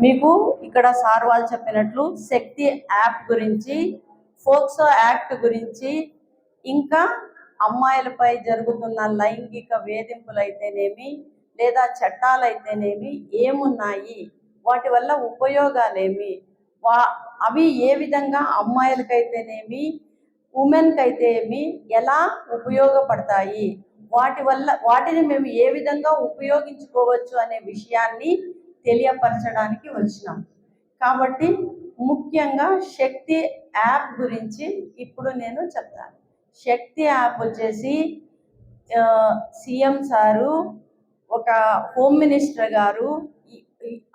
మీకు ఇక్కడ సార్ వాళ్ళు చెప్పినట్లు శక్తి యాప్ గురించి ఫోక్సో యాక్ట్ గురించి ఇంకా అమ్మాయిలపై జరుగుతున్న లైంగిక వేధింపులు అయితేనేమి లేదా చట్టాలు అయితేనేమి ఏమున్నాయి? వాటి వల్ల ఉపయోగాలేమి? వా అవి ఏ విధంగా అమ్మాయిలకైతేనేమి ఉమెన్కి అయితేమి ఎలా ఉపయోగపడతాయి? వాటి వల్ల వాటిని మేము ఏ విధంగా ఉపయోగించుకోవచ్చు అనే విషయాన్ని తెలియపరచడానికి వచ్చినాం. కాబట్టి ముఖ్యంగా శక్తి యాప్ గురించి ఇప్పుడు నేను చెప్తాను. శక్తి యాప్ వచ్చేసి సీఎం సారు ఒక హోమ్ మినిస్టర్ గారు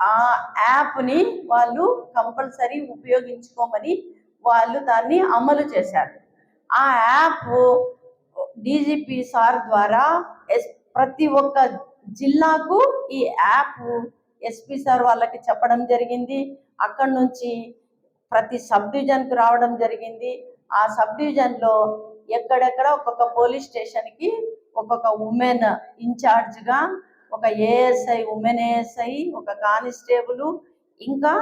ఆ యాప్ని వాళ్ళు కంపల్సరీ ఉపయోగించుకోమని వాళ్ళు దాన్ని అమలు చేశారు. ఆ యాప్ డీజీపీ సార్ ద్వారా ఎస్ ప్రతి ఒక్క జిల్లాకు ఈ యాప్ ఎస్పీ సార్ వాళ్ళకి చెప్పడం జరిగింది. అక్కడ నుంచి ప్రతి సబ్ డివిజన్కి రావడం జరిగింది. ఆ సబ్ డివిజన్లో ఎక్కడెక్కడ ఒక్కొక్క పోలీస్ స్టేషన్కి ఒక్కొక్క ఉమెన్ ఇన్ఛార్జ్గా ఒక ఏఎస్ఐ ఉమెన్ ఏఎస్ఐ ఒక కానిస్టేబుల్ ఇంకా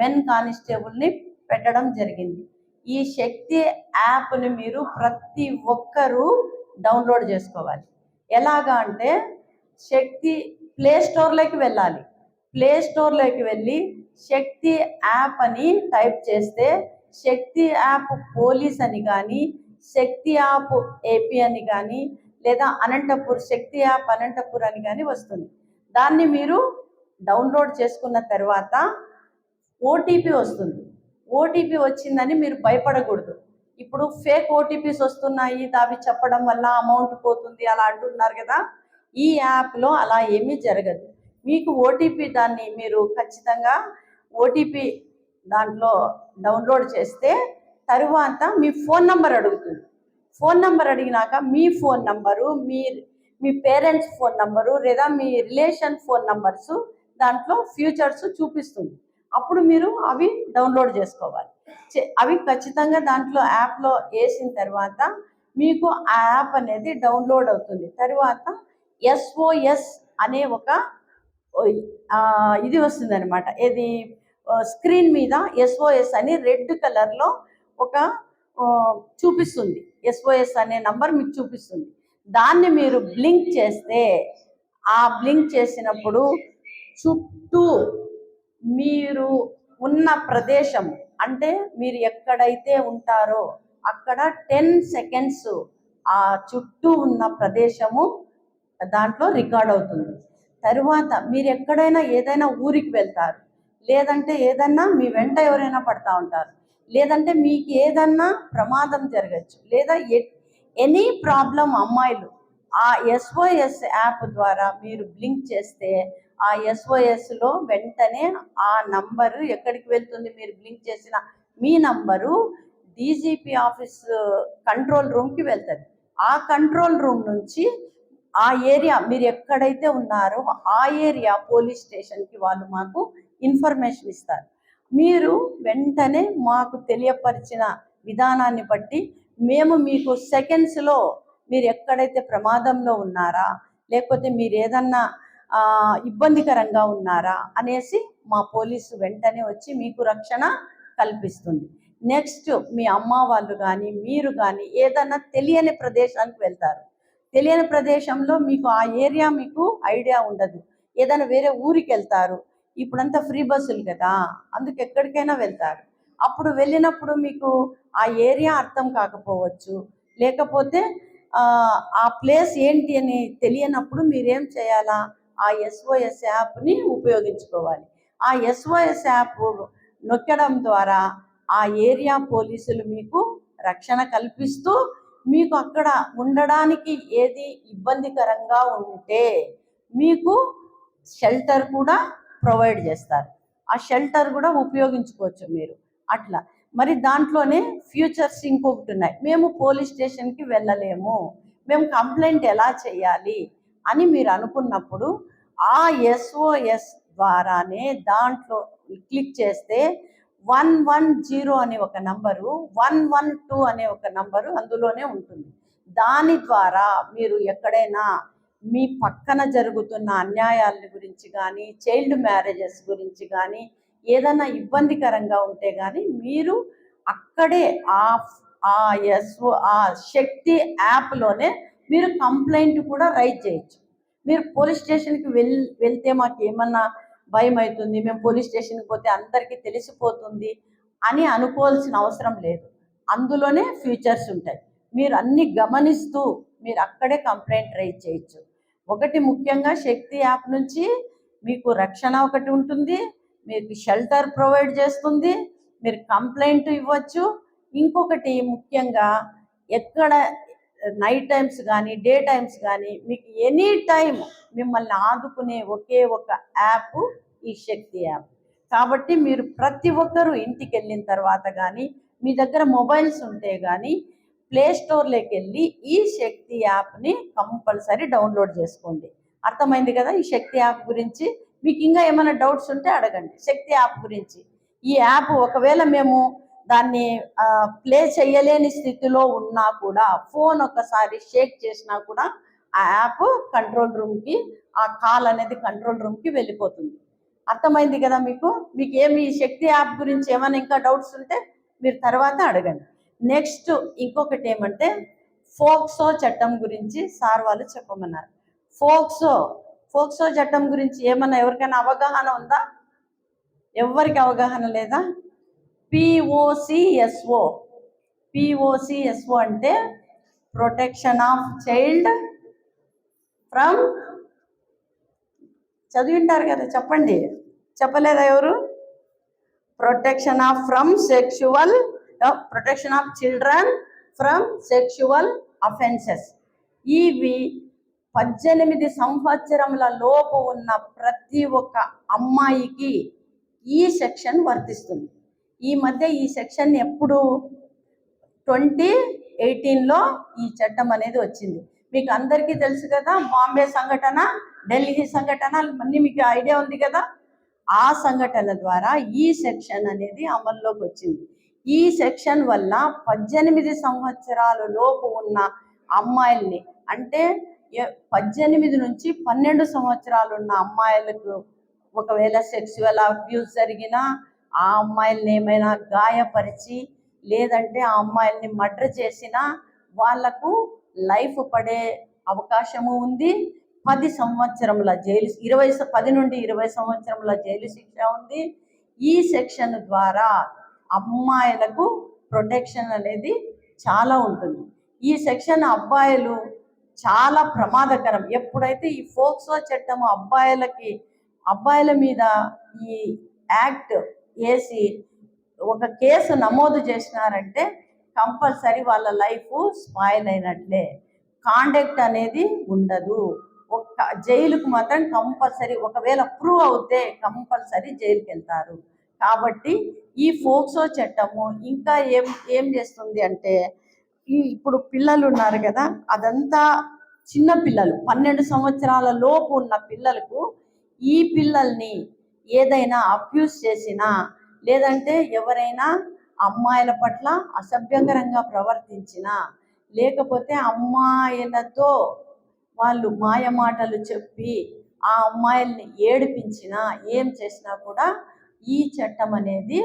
మెన్ కానిస్టేబుల్ని పెట్టడం జరిగింది. ఈ శక్తి యాప్ని మీరు ప్రతి ఒక్కరూ డౌన్లోడ్ చేసుకోవాలి. ఎలాగా అంటే శక్తి ప్లే స్టోర్లోకి వెళ్ళాలి. ప్లే స్టోర్లోకి వెళ్ళి శక్తి యాప్ అని టైప్ చేస్తే శక్తి యాప్ పోలీస్ అని కానీ శక్తి యాప్ ఏపీ అని కానీ లేదా అనంతపూర్ శక్తి యాప్ అనంతపూర్ అని కానీ వస్తుంది. దాన్ని మీరు డౌన్లోడ్ చేసుకున్న తర్వాత ఓటీపీ వస్తుంది. ఓటీపీ వచ్చిందని మీరు భయపడకూడదు. ఇప్పుడు ఫేక్ ఓటీపీస్ వస్తున్నాయి అవి చెప్పడం వల్ల అమౌంట్ పోతుంది అలా అంటున్నారు కదా. ఈ యాప్లో అలా ఏమీ జరగదు. మీకు ఓటీపీ దాన్ని మీరు ఖచ్చితంగా ఓటీపీ దాంట్లో డౌన్లోడ్ చేస్తే తరువాత మీ ఫోన్ నంబర్ అడుగుతుంది. ఫోన్ నంబర్ అడిగినాక మీ ఫోన్ నంబరు మీ మీ పేరెంట్స్ ఫోన్ నంబరు లేదా మీ రిలేషన్ ఫోన్ నంబర్స్ దాంట్లో ఫ్యూచర్స్ చూపిస్తుంది. అప్పుడు మీరు అవి డౌన్లోడ్ చేసుకోవాలి. అవి ఖచ్చితంగా దాంట్లో యాప్లో వేసిన తర్వాత మీకు ఆ యాప్ అనేది డౌన్లోడ్ అవుతుంది. తర్వాత ఎస్ఓఎస్ అనే ఒక ఇది వస్తుందనమాట ఇది స్క్రీన్ మీద ఎస్ఓఎస్ అని రెడ్ కలర్లో ఒక చూపిస్తుంది. ఎస్ఓఎస్ అనే నంబర్ మీకు చూపిస్తుంది. దాన్ని మీరు బ్లింక్ చేస్తే ఆ బ్లింక్ చేసినప్పుడు చుట్టూ మీరు ఉన్న ప్రదేశం అంటే మీరు ఎక్కడైతే ఉంటారో అక్కడ టెన్ సెకండ్స్ ఆ చుట్టూ ఉన్న ప్రదేశము దాంట్లో రికార్డ్ అవుతుంది. తరువాత మీరు ఎక్కడైనా ఏదైనా ఊరికి వెళ్తారు. లేదంటే ఏదన్నా మీ వెంట ఎవరైనా పడతా ఉంటారు. లేదంటే మీకు ఏదన్నా ప్రమాదం జరగచ్చు. లేదా ఎనీ ప్రాబ్లం అమ్మాయిలు ఆ ఎస్ఓఎస్ యాప్ ద్వారా మీరు బ్లింక్ చేస్తే ఆ ఎస్ఓఎస్లో వెంటనే ఆ నంబరు ఎక్కడికి వెళ్తుంది మీరు బ్లింక్ చేసిన మీ నంబరు డీజీపీ ఆఫీస్ కంట్రోల్ రూమ్కి వెళ్తుంది. ఆ కంట్రోల్ రూమ్ నుంచి ఆ ఏరియా మీరు ఎక్కడైతే ఉన్నారో ఆ ఏరియా పోలీస్ స్టేషన్కి వాళ్ళు మాకు ఇన్ఫర్మేషన్ ఇస్తారు. మీరు వెంటనే మాకు తెలియపరిచిన విధానాన్ని బట్టి మేము మీకు సెకండ్స్లో మీరు ఎక్కడైతే ప్రమాదంలో ఉన్నారా లేకపోతే మీరు ఏదన్నా ఇబ్బందికరంగా ఉన్నారా అనేసి మా పోలీసు వెంటనే వచ్చి మీకు రక్షణ కల్పిస్తుంది. నెక్స్ట్ మీ అమ్మ వాళ్ళు కానీ మీరు కానీ ఏదన్నా తెలియని ప్రదేశానికి వెళ్తారు. తెలియని ప్రదేశంలో మీకు ఆ ఏరియా మీకు ఐడియా ఉండదు. ఏదైనా వేరే ఊరికి వెళ్తారు. ఇప్పుడంతా ఫ్రీ బస్సులు కదా. అందుకు ఎక్కడికైనా వెళ్తారు. అప్పుడు వెళ్ళినప్పుడు మీకు ఆ ఏరియా అర్థం కాకపోవచ్చు. లేకపోతే ఆ, ప్లేస్ ఏంటి అని తెలియనప్పుడు మీరేం చేయాలా? ఆ ఎస్ఓఎస్ యాప్ని ఉపయోగించుకోవాలి. ఆ ఎస్ఓఎస్ యాప్ నొక్కడం ద్వారా ఆ ఏరియా పోలీసులు మీకు రక్షణ కల్పిస్తూ మీకు అక్కడ ఉండడానికి ఏది ఇబ్బందికరంగా ఉంటే మీకు షెల్టర్ కూడా ప్రొవైడ్ చేస్తారు. ఆ షెల్టర్ కూడా ఉపయోగించుకోవచ్చు మీరు. అట్లా. మరి దాంట్లోనే ఫ్యూచర్స్ ఇంకొకటి ఉన్నాయి. మేము పోలీస్ స్టేషన్కి వెళ్ళలేము. మేము కంప్లైంట్ ఎలా చేయాలి అని మీరు అనుకున్నప్పుడు ఆ ఎస్ఓఎస్ ద్వారానే దాంట్లో క్లిక్ చేస్తే వన్ వన్ జీరో అనే ఒక నంబరు వన్ వన్ టూ అనే ఒక నంబరు అందులోనే ఉంటుంది. దాని ద్వారా మీరు ఎక్కడైనా మీ పక్కన జరుగుతున్న అన్యాయాల గురించి కానీ చైల్డ్ మ్యారేజెస్ గురించి కానీ ఏదైనా ఇబ్బందికరంగా ఉంటే కానీ మీరు అక్కడే ఆ ఆ ఎస్ ఆ శక్తి యాప్లోనే మీరు కంప్లైంట్ కూడా రైట్ చేయొచ్చు. మీరు పోలీస్ స్టేషన్కి వెళ్ వెళ్తే మాకు ఏమన్నా భయం అవుతుంది మేము పోలీస్ స్టేషన్కి పోతే అందరికీ తెలిసిపోతుంది అని అనుకోవాల్సిన అవసరం లేదు. అందులోనే ఫ్యూచర్స్ ఉంటాయి. మీరు అన్ని గమనిస్తూ మీరు అక్కడే కంప్లైంట్ రైజ్ చేయొచ్చు. ఒకటి ముఖ్యంగా శక్తి యాప్ నుంచి మీకు రక్షణ ఒకటి ఉంటుంది మీకు షెల్టర్ ప్రొవైడ్ చేస్తుంది మీరు కంప్లైంట్ ఇవ్వచ్చు. ఇంకొకటి ముఖ్యంగా ఎక్కడ నైట్ టైమ్స్ కానీ డే టైమ్స్ కానీ మీకు ఎనీ టైం మిమ్మల్ని ఆదుకునే ఒకే ఒక యాప్ ఈ శక్తి యాప్ కాబట్టి మీరు ప్రతి ఒక్కరూ ఇంటికి వెళ్ళిన తర్వాత కానీ మీ దగ్గర మొబైల్స్ ఉంటే కానీ ప్లే స్టోర్లోకి వెళ్ళి ఈ శక్తి యాప్ని కంపల్సరీ డౌన్లోడ్ చేసుకోండి. అర్థమైంది కదా ఈ శక్తి యాప్ గురించి? మీకు ఇంకా ఏమైనా డౌట్స్ ఉంటే అడగండి. శక్తి యాప్ గురించి. ఈ యాప్ ఒకవేళ మేము దాన్ని ప్లే చేయలేని స్థితిలో ఉన్నా కూడా ఫోన్ ఒకసారి షేక్ చేసినా కూడా ఆ యాప్ కంట్రోల్ రూమ్కి ఆ కాల్ అనేది కంట్రోల్ రూమ్కి వెళ్ళిపోతుంది. అర్థమైంది కదా మీకు? మీకు ఏమి ఈ శక్తి యాప్ గురించి ఏమైనా ఇంకా డౌట్స్ ఉంటే మీరు తర్వాత అడగండి. నెక్స్ట్ ఇంకొకటి ఏమంటే ఫోక్సో చట్టం గురించి సార్ వాళ్ళు చెప్పమన్నారు. ఫోక్సో ఫోక్సో చట్టం గురించి ఏమన్నా ఎవరికైనా అవగాహన ఉందా? ఎవరికి అవగాహన లేదా? పిఓసిఎస్ఓ పిఓసిఎస్ఓ అంటే ప్రొటెక్షన్ ఆఫ్ చైల్డ్ ఫ్రమ్ చదివింటారు కదా చెప్పండి. చెప్పలేదా ఎవరు? Protection of from sexual protection of children from sexual offences ఇవి పద్దెనిమిది సంవత్సరముల లోపు ఉన్న ప్రతి ఒక్క అమ్మాయికి ఈ సెక్షన్ వర్తిస్తుంది. ఈ మధ్య ఈ సెక్షన్ ఎప్పుడు ట్వంటీ ఎయిటీన్లో ఈ చట్టం అనేది వచ్చింది. మీకు అందరికీ తెలుసు కదా బాంబే సంఘటన ఢిల్లీ సంఘటన అన్నీ మీకు ఐడియా ఉంది కదా? ఆ సంఘటన ద్వారా ఈ సెక్షన్ అనేది అమల్లోకి వచ్చింది. ఈ సెక్షన్ వల్ల పద్దెనిమిది సంవత్సరాల లోపు ఉన్న అమ్మాయిల్ని అంటే పద్దెనిమిది నుంచి పన్నెండు సంవత్సరాలు ఉన్న అమ్మాయిలకు ఒకవేళ సెక్సువల్ అబ్యూస్ జరిగినా ఆ అమ్మాయిల్ని ఏమైనా గాయపరిచి లేదంటే ఆ అమ్మాయిల్ని మర్డర్ చేసినా వాళ్ళకు లైఫ్ పడే అవకాశము ఉంది. పది సంవత్సరముల జైలు ఇరవై పది నుండి ఇరవై సంవత్సరముల జైలు శిక్ష ఉంది. ఈ సెక్షన్ ద్వారా అమ్మాయిలకు ప్రొటెక్షన్ అనేది చాలా ఉంటుంది. ఈ సెక్షన్ అబ్బాయిలు చాలా ప్రమాదకరం. ఎప్పుడైతే ఈ ఫోక్సో చట్టం అబ్బాయిలకి అబ్బాయిల మీద ఈ యాక్ట్ వేసి ఒక కేసు నమోదు చేసినారంటే కంపల్సరీ వాళ్ళ లైఫ్ స్పాయిల్ అయినట్లే. కాండక్ట్ అనేది ఉండదు. ఒక జైలుకు మాత్రం కంపల్సరీ ఒకవేళ ప్రూవ్ అవుతే కంపల్సరీ జైలుకి వెళ్తారు కాబట్టి ఈ ఫోక్సో చట్టము ఇంకా ఏం ఏం చేస్తుంది అంటే ఇప్పుడు పిల్లలు ఉన్నారు కదా అదంతా చిన్న పిల్లలు పన్నెండు సంవత్సరాల లోపు ఉన్న పిల్లలకు ఈ పిల్లల్ని ఏదైనా అబ్యూస్ చేసినా లేదంటే ఎవరైనా అమ్మాయిల పట్ల అసభ్యకరంగా ప్రవర్తించినా లేకపోతే అమ్మాయిలతో వాళ్ళు మాయమాటలు చెప్పి ఆ అమ్మాయిల్ని ఏడిపించినా ఏం చేసినా కూడా ఈ చట్టం అనేది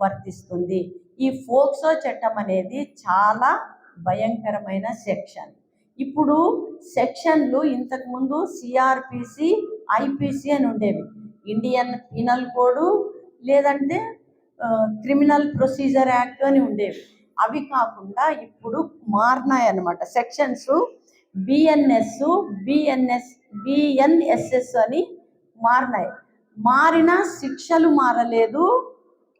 వర్తిస్తుంది. ఈ ఫోక్సో చట్టం అనేది చాలా భయంకరమైన సెక్షన్. ఇప్పుడు సెక్షన్లు ఇంతకుముందు సిఆర్పిసి ఐపీసీ అని ఉండేవి. ఇండియన్ పీనల్ కోడ్ లేదంటే క్రిమినల్ ప్రొసీజర్ యాక్ట్ అని ఉండేవి. అవి కాకుండా ఇప్పుడు మారినాయి అనమాట సెక్షన్స్ బిఎన్ఎస్ బిఎన్ఎస్ బిఎన్ఎస్ఎస్ అని మారినాయి. మారిన శిక్షలు మారలేదు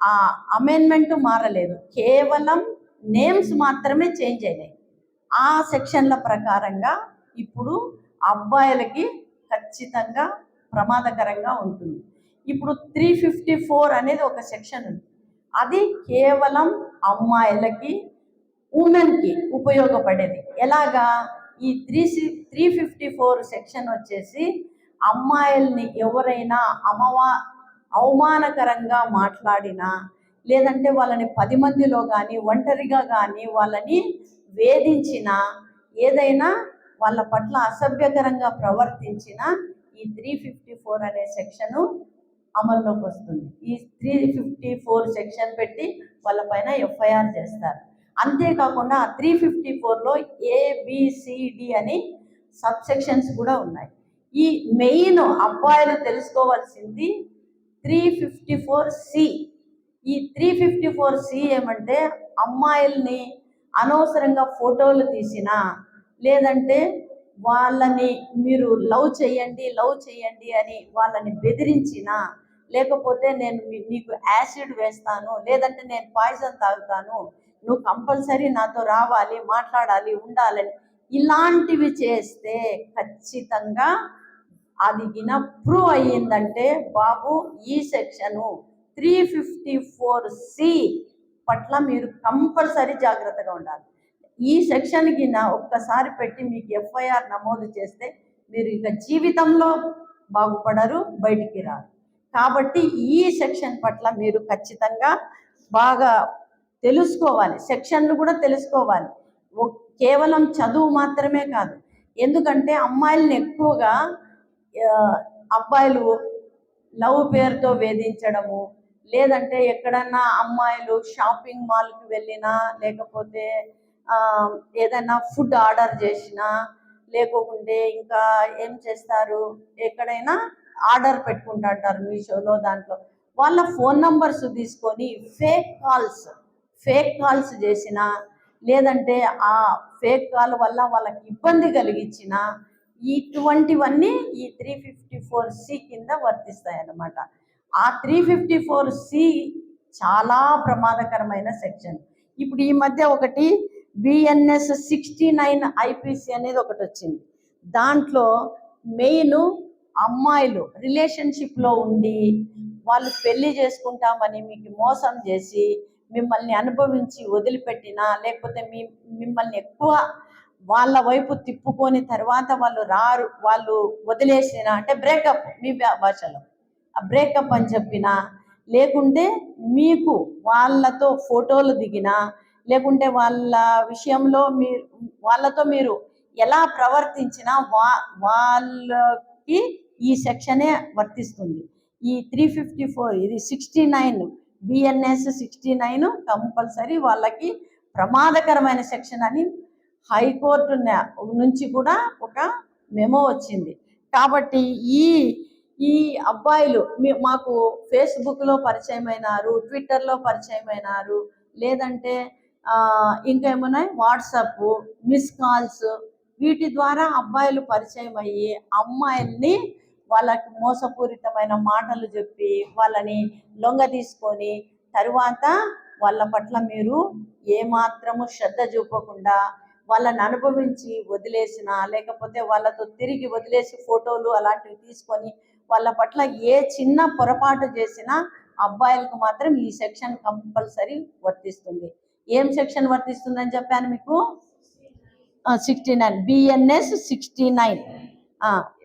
ఆ అమెండ్మెంట్ మారలేదు. కేవలం నేమ్స్ మాత్రమే చేంజ్ అయినాయి. ఆ సెక్షన్ల ప్రకారంగా ఇప్పుడు అబ్బాయిలకి ఖచ్చితంగా ప్రమాదకరంగా ఉంటుంది. ఇప్పుడు త్రీ ఫిఫ్టీ ఫోర్ అనేది ఒక సెక్షన్ ఉంది. అది కేవలం అమ్మాయిలకి ఉమెన్కి ఉపయోగపడేది. ఎలాగా? ఈ three three fifty four section వచ్చేసి అమ్మాయిల్ని ఎవరైనా అమవా అవమానకరంగా మాట్లాడినా లేదంటే వాళ్ళని పది మందిలో కానీ ఒంటరిగా కానీ వాళ్ళని వేధించిన ఏదైనా వాళ్ళ పట్ల అసభ్యకరంగా ప్రవర్తించిన ఈ త్రీ ఫిఫ్టీ ఫోర్ అనే సెక్షను అమల్లోకి వస్తుంది. ఈ త్రీ ఫిఫ్టీ ఫోర్ సెక్షన్ పెట్టి వాళ్ళ పైన ఎఫ్ఐఆర్ చేస్తారు. అంతేకాకుండా త్రీ ఫిఫ్టీ ఫోర్లో ఏబిసిడి అని సబ్ సెక్షన్స్ కూడా ఉన్నాయి. ఈ మెయిన్ అబ్బాయిలు తెలుసుకోవాల్సింది త్రీ ఫిఫ్టీ ఫోర్ సి ఈ త్రీ ఫిఫ్టీ ఫోర్ సి ఏమంటే అమ్మాయిల్ని అనవసరంగా ఫోటోలు తీసినా లేదంటే వాళ్ళని మీరు లవ్ చేయండి లవ్ చేయండి అని వాళ్ళని బెదిరించినా లేకపోతే నేను మీ- నీకు యాసిడ్ వేస్తాను లేదంటే నేను పాయిజన్ తాగుతాను నువ్వు కంపల్సరీ నాతో రావాలి మాట్లాడాలి ఉండాలని ఇలాంటివి చేస్తే ఖచ్చితంగా అది గిన ప్రూవ్ అయ్యిందంటే బాబు ఈ section three fifty four C పట్ల మీరు కంపల్సరీ జాగ్రత్తగా ఉండాలి. ఈ సెక్షన్ కింద ఒక్కసారి పెట్టి మీకు ఎఫ్ఐఆర్ నమోదు చేస్తే మీరు ఇక జీవితంలో బాగుపడరు బయటికి రారు. కాబట్టి ఈ సెక్షన్ పట్ల మీరు ఖచ్చితంగా బాగా తెలుసుకోవాలి సెక్షన్లు కూడా తెలుసుకోవాలి. కేవలం చదువు మాత్రమే కాదు ఎందుకంటే అమ్మాయిలను ఎక్కువగా అబ్బాయిలు లవ్ పేరుతో వేధించడము లేదంటే ఎక్కడన్నా అమ్మాయిలు షాపింగ్ మాల్కి వెళ్ళినా లేకపోతే ఏదైనా ఫుడ్ ఆర్డర్ చేసినా లేకుంటే ఇంకా ఏం చేస్తారు? ఎక్కడైనా ఆర్డర్ పెట్టుకుంటుంటారు మీషోలో దాంట్లో. వాళ్ళ ఫోన్ నంబర్స్ తీసుకొని ఫేక్ కాల్స్ ఫేక్ కాల్స్ చేసిన లేదంటే ఆ ఫేక్ కాల్ వల్ల వాళ్ళకి ఇబ్బంది కలిగించిన ఇటువంటివన్నీ ఈ త్రీ ఫిఫ్టీ ఫోర్ సి కింద వర్తిస్తాయి అన్నమాట ఆ త్రీ ఫిఫ్టీ ఫోర్ సి చాలా ప్రమాదకరమైన సెక్షన్. ఇప్పుడు ఈ మధ్య ఒకటి బిఎన్ఎస్ సిక్స్టీ నైన్ ఐపీసీ అనేది ఒకటి వచ్చింది. దాంట్లో మెయిన్ అమ్మాయిలు రిలేషన్షిప్లో ఉండి వాళ్ళు పెళ్ళి చేసుకుంటామని మీకు మోసం చేసి మిమ్మల్ని అనుభవించి వదిలిపెట్టినా లేకపోతే మీ మిమ్మల్ని ఎక్కువ వాళ్ళ వైపు తిప్పుకొని తర్వాత వాళ్ళు రారు వాళ్ళు వదిలేసిన అంటే బ్రేకప్ మీ భాషలో. ఆ బ్రేకప్ అని చెప్పినా లేకుంటే మీకు వాళ్ళతో ఫోటోలు దిగినా లేకుంటే వాళ్ళ విషయంలో మీరు వాళ్ళతో మీరు ఎలా ప్రవర్తించినా వా వాళ్ళకి ఈ సెక్షనే వర్తిస్తుంది. ఈ త్రీ ఫిఫ్టీ ఫోర్ ఇది sixty nine BNS sixty nine compulsory వాళ్ళకి ప్రమాదకరమైన సెక్షన్ అని హైకోర్టు నుంచి కూడా ఒక మెమో వచ్చింది. కాబట్టి ఈ ఈ అబ్బాయిలు మీ మాకు ఫేస్బుక్లో పరిచయమైనారు ట్విట్టర్లో పరిచయమైనారు లేదంటే ఇంకా ఏమున్నాయి? WhatsApp miss calls. వీటి ద్వారా అబ్బాయిలు పరిచయం అయ్యి అమ్మాయిల్ని వాళ్ళకి మోసపూరితమైన మాటలు చెప్పి వాళ్ళని లొంగ తీసుకొని తరువాత వాళ్ళ పట్ల మీరు ఏమాత్రము శ్రద్ధ చూపకుండా వాళ్ళని అనుభవించి వదిలేసిన లేకపోతే వాళ్ళతో తిరిగి వదిలేసి ఫోటోలు అలాంటివి తీసుకొని వాళ్ళ పట్ల ఏ చిన్న పొరపాటు చేసినా అబ్బాయిలకు మాత్రం ఈ సెక్షన్ కంపల్సరీ వర్తిస్తుంది. ఏం సెక్షన్ వర్తిస్తుందని చెప్పాను మీకు? Sixty nine BNS sixty nine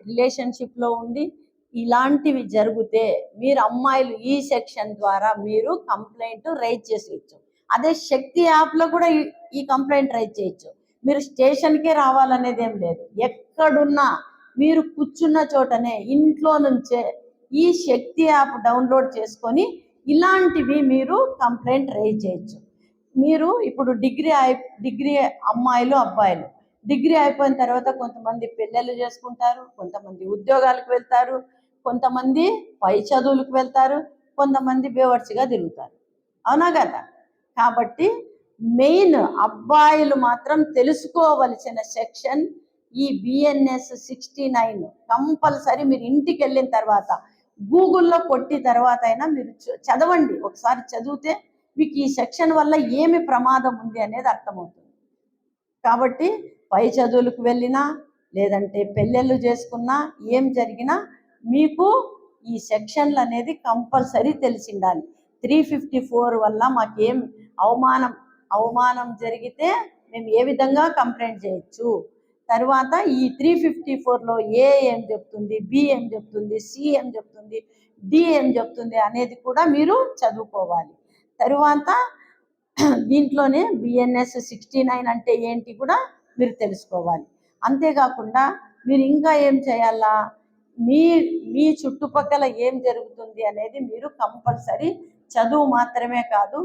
రిలేషన్షిప్లో ఉండి ఇలాంటివి జరిగితే మీరు అమ్మాయిలు ఈ సెక్షన్ ద్వారా మీరు కంప్లైంట్ రైజ్ చేసేయచ్చు అదే శక్తి యాప్లో కూడా ఈ- కంప్లైంట్ రైజ్ చేయొచ్చు. మీరు స్టేషన్కే రావాలనేది ఏం లేదు. ఎక్కడున్నా మీరు కూర్చున్న చోటనే ఇంట్లో నుంచే ఈ శక్తి యాప్ డౌన్లోడ్ చేసుకొని ఇలాంటివి మీరు కంప్లైంట్ రైజ్ చేయొచ్చు. మీరు ఇప్పుడు డిగ్రీ అయి డిగ్రీ అమ్మాయిలు అబ్బాయిలు. డిగ్రీ అయిపోయిన తర్వాత కొంతమంది పెళ్ళిళ్ళు చేసుకుంటారు కొంతమంది ఉద్యోగాలకు వెళ్తారు కొంతమంది పై చదువులకు వెళ్తారు కొంతమంది బేవర్చిగా తిరుగుతారు. అవునా కదా? కాబట్టి మెయిన్ అబ్బాయిలు మాత్రం తెలుసుకోవలసిన సెక్షన్ ఈ బిఎన్ఎస్ సిక్స్టీ నైన్. కంపల్సరీ మీరు ఇంటికి వెళ్ళిన తర్వాత గూగుల్లో కొట్టి తర్వాత అయినా మీరు చ- చదవండి. ఒకసారి చదివితే మీకు ఈ సెక్షన్ వల్ల ఏమి ప్రమాదం ఉంది అనేది అర్థమవుతుంది. కాబట్టి పై చదువులకు వెళ్ళినా లేదంటే పెళ్ళిళ్ళు చేసుకున్నా ఏం జరిగినా మీకు ఈ సెక్షన్లు అనేది కంపల్సరీ తెలిసి ఉండాలి త్రీ ఫిఫ్టీ ఫోర్ వల్ల మాకేం అవమానం అవమానం జరిగితే మేము ఏ విధంగా కంప్లైంట్ చేయొచ్చు? తర్వాత ఈ త్రీ ఫిఫ్టీ ఫోర్లో ఏ ఏం చెప్తుంది బి ఏం చెప్తుంది సి ఏం చెప్తుంది డి ఏం చెప్తుంది అనేది కూడా మీరు చదువుకోవాలి. తరువాత దీంట్లోనే బిఎన్ఎస్ సిక్స్టీ నైన్ అంటే ఏంటి కూడా మీరు తెలుసుకోవాలి. అంతేకాకుండా మీరు ఇంకా ఏం చేయాలా? మీ మీ చుట్టుపక్కల ఏం జరుగుతుంది అనేది మీరు కంపల్సరీ చదువు మాత్రమే కాదు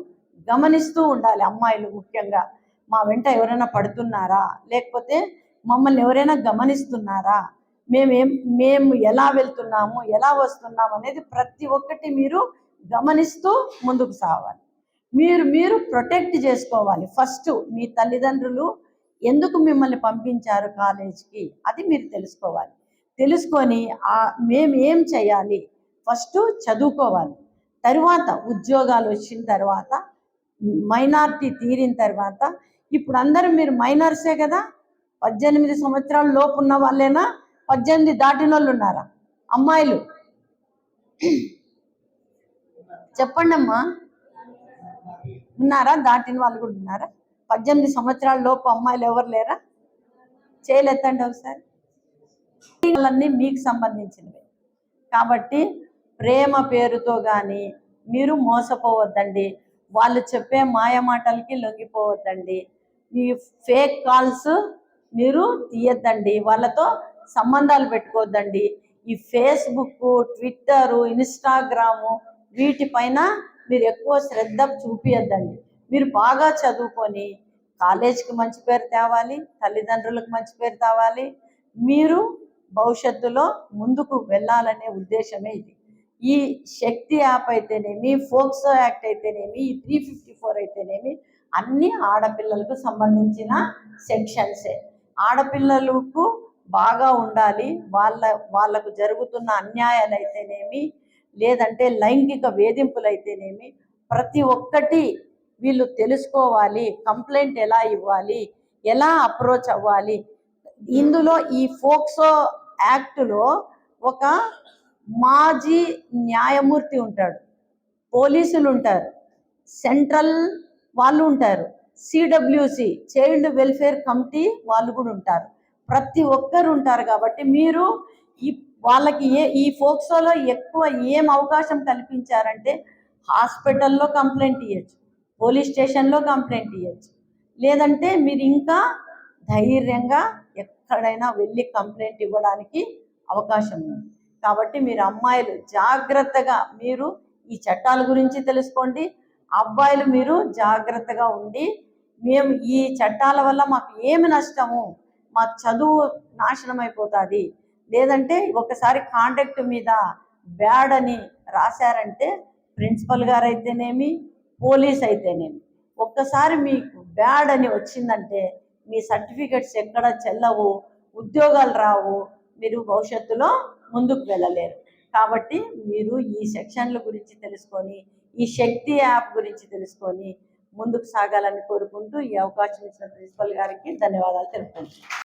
గమనిస్తూ ఉండాలి అమ్మాయిలు ముఖ్యంగా. మా వెంట ఎవరైనా పడుతున్నారా? లేకపోతే మమ్మల్ని ఎవరైనా గమనిస్తున్నారా? మేమేం మేము ఎలా వెళ్తున్నాము? ఎలా వస్తున్నాము అనేది ప్రతి ఒక్కటి మీరు గమనిస్తూ ముందుకు సాగాలి మీరు మీరు ప్రొటెక్ట్ చేసుకోవాలి. ఫస్ట్ మీ తల్లిదండ్రులు ఎందుకు మిమ్మల్ని పంపించారు కాలేజీకి? అది మీరు తెలుసుకోవాలి. తెలుసుకొని ఆ మేము ఏం చేయాలి? ఫస్ట్ చదువుకోవాలి. తర్వాత ఉద్యోగాలు వచ్చిన తర్వాత మైనారిటీ తీరిన తర్వాత ఇప్పుడు అందరూ మీరు మైనర్సే కదా? పద్దెనిమిది సంవత్సరాల లోపు ఉన్న వాళ్ళేనా? పద్దెనిమిది దాటిన వాళ్ళు ఉన్నారా? అమ్మాయిలు. చెప్పండి అమ్మా ఉన్నారా? దాటిన వాళ్ళు కూడా ఉన్నారా? పద్దెనిమిది సంవత్సరాల లోపు అమ్మాయిలు ఎవరు లేరా? చేయలేదండి ఒకసారి. అన్నీ మీకు సంబంధించినవి. కాబట్టి ప్రేమ పేరుతో కానీ మీరు మోసపోవద్దండి. వాళ్ళు చెప్పే మాయ మాటలకి లొంగిపోవద్దండి. మీ ఫేక్ కాల్స్ మీరు తీయద్దండి. వాళ్ళతో సంబంధాలు పెట్టుకోవద్దండి. ఈ ఫేస్బుక్ ట్విట్టరు ఇన్స్టాగ్రాము వీటిపైన మీరు ఎక్కువ శ్రద్ధ చూపియద్దండి. మీరు బాగా చదువుకొని కాలేజీకి మంచి పేరు తేవాలి తల్లిదండ్రులకు మంచి పేరు తేవాలి. మీరు భవిష్యత్తులో ముందుకు వెళ్ళాలనే ఉద్దేశమే ఇది. ఈ శక్తి యాప్ అయితేనేమి ఫోక్సో యాక్ట్ అయితేనేమి ఈ త్రీ ఫిఫ్టీ ఫోర్ అయితేనేమి అన్ని ఆడపిల్లలకు సంబంధించిన సెక్షన్సే. ఆడపిల్లలకు బాగా ఉండాలి వాళ్ళ వాళ్ళకు జరుగుతున్న అన్యాయాలు అయితేనేమి లేదంటే లైంగిక వేధింపులు అయితేనేమి ప్రతి ఒక్కటి వీళ్ళు తెలుసుకోవాలి కంప్లైంట్ ఎలా ఇవ్వాలి ఎలా అప్రోచ్ అవ్వాలి. ఇందులో ఈ ఫోక్సో యాక్ట్లో ఒక మాజీ న్యాయమూర్తి ఉంటాడు. పోలీసులు ఉంటారు సెంట్రల్ వాళ్ళు ఉంటారు. సిడబ్ల్యూసి చైల్డ్ వెల్ఫేర్ కమిటీ వాళ్ళు కూడా ఉంటారు. ప్రతి ఒక్కరు ఉంటారు కాబట్టి మీరు వాళ్ళకి ఏ ఈ ఫోక్సోలో ఎక్కువ ఏం అవకాశం కల్పించారంటే హాస్పిటల్లో కంప్లైంట్ ఇవ్వచ్చు పోలీస్ స్టేషన్లో కంప్లైంట్ ఇవ్వచ్చు లేదంటే మీరు ఇంకా ధైర్యంగా ఎక్కడైనా వెళ్ళి కంప్లైంట్ ఇవ్వడానికి అవకాశం ఉంది. కాబట్టి మీరు అమ్మాయిలు జాగ్రత్తగా మీరు ఈ చట్టాల గురించి తెలుసుకోండి అబ్బాయిలు మీరు జాగ్రత్తగా ఉండి మేము ఈ చట్టాల వల్ల మాకు ఏమి నష్టము మా చదువు నాశనం అయిపోతుంది లేదంటే ఒకసారి కాంటాక్ట్ మీద బ్యాడ్ అని రాశారంటే ప్రిన్సిపల్ గారు అయితేనేమి పోలీస్ అయితేనేమి. ఒక్కసారి మీకు బ్యాడ్ అని వచ్చిందంటే మీ సర్టిఫికెట్స్ ఎక్కడ చెల్లవు ఉద్యోగాలు రావు మీరు భవిష్యత్తులో ముందుకు వెళ్ళలేరు. కాబట్టి మీరు ఈ సెక్షన్ల గురించి తెలుసుకొని ఈ శక్తి యాప్ గురించి తెలుసుకొని ముందుకు సాగాలని కోరుకుంటూ ఈ అవకాశం ఇచ్చిన ప్రిన్సిపల్ గారికి ధన్యవాదాలు తెలుపుకుంటున్నాను.